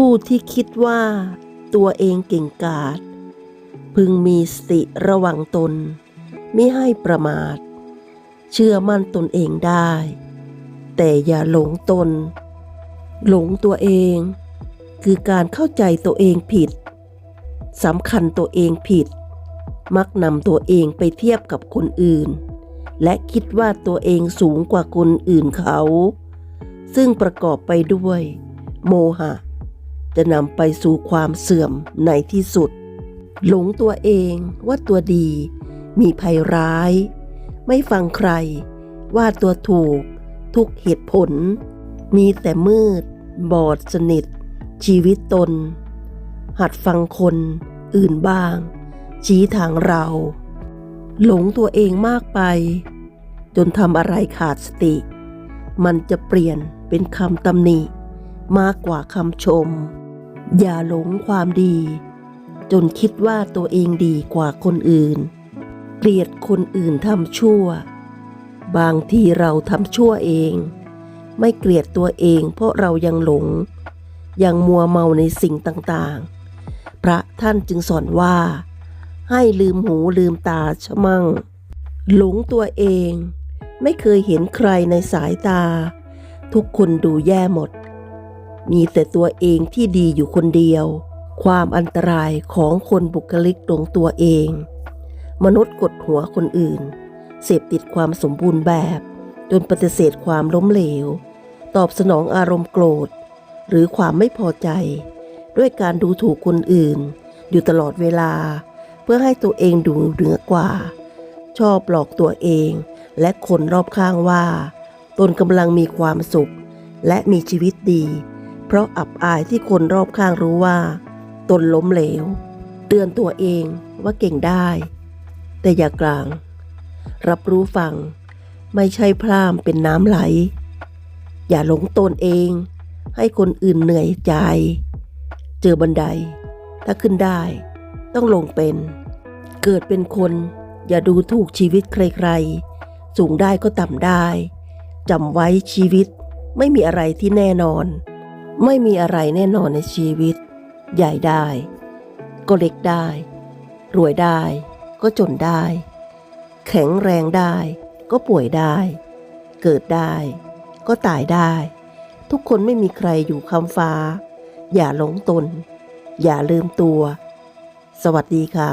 ผู้ที่คิดว่าตัวเองเก่งกาจพึงมีสติระวังตน ไม่ให้ประมาท เชื่อมั่นตนเองได้ แต่อย่าหลงตน หลงตัวเอง คือการเข้าใจตัวเองผิดสำคัญตัวเองผิด มักนำตัวเองไปเทียบกับคนอื่น และคิดว่าตัวเองสูงกว่าคนอื่นเขา ซึ่งประกอบไปด้วย โมหะ จะนำไปสู่ความเสื่อมในที่สุด หลงตัวเองว่าตัวดี มีภัยร้าย ไม่ฟังใคร ว่าตัวถูก ทุกเหตุผล มีแต่มืด บอดสนิท ชีวิตตน หัดฟังคนอื่นบ้าง ชี้ทางเรา หลงตัวเองมากไป จนทำอะไรขาดสติ มันจะเปลี่ยนเป็นคำตำหนิมากกว่าคำชม อย่าหลงความดี จนคิดว่าตัวเองดีกว่าคนอื่น เกลียดคนอื่นทำชั่ว บางทีเราทำชั่วเอง ไม่เกลียดตัวเองเพราะเรายังหลง ยังมัวเมาในสิ่งต่างๆ พระท่านจึงสอนว่า ให้ลืมหูลืมตาชะมั่ง หลงตัวเอง ไม่เคยเห็นใครในสายตา ทุกคนดูแย่หมด มีแต่ตัวเองที่ดีอยู่คนเดียว ความอันตรายของคนบุคลิกหลงตัวเอง มนุษย์กดหัวคนอื่น เสพติดความสมบูรณ์แบบ จนปฏิเสธความล้มเหลว ตอบสนองอารมณ์โกรธ หรือความไม่พอใจ ด้วยการดูถูกคนอื่น อยู่ตลอดเวลา เพื่อให้ตัวเองดูเหนือกว่า ชอบหลอกตัวเองและคนรอบข้างว่า ตนกำลังมีความสุข และมีชีวิตดี เพราะอับอายที่คนรอบข้างรู้ว่า ตนล้มเหลว เตือนตัวเองว่าเก่งได้ แต่อย่ากลาง รับรู้ฟัง ไม่ใช่พร่ามเป็นน้ำไหล อย่าหลงตนเอง ให้คนอื่นเหนื่อยใจ เจอบันได ถ้าขึ้นได้ ต้องลงเป็น เกิดเป็นคน อย่าดูถูกชีวิตใครๆ สูงได้ก็ต่ำได้จำไว้ชีวิตไม่มีอะไรที่แน่นอน ไม่มีอะไรแน่นอนในชีวิต ใหญ่ได้ ก็เล็กได้ รวยได้ ก็จนได้ แข็งแรงได้ ก็ป่วยได้ เกิดได้ ก็ตายได้ ทุกคนไม่มีใครอยู่คำฟ้า อย่าหลงตน อย่าลืมตัว สวัสดีค่ะ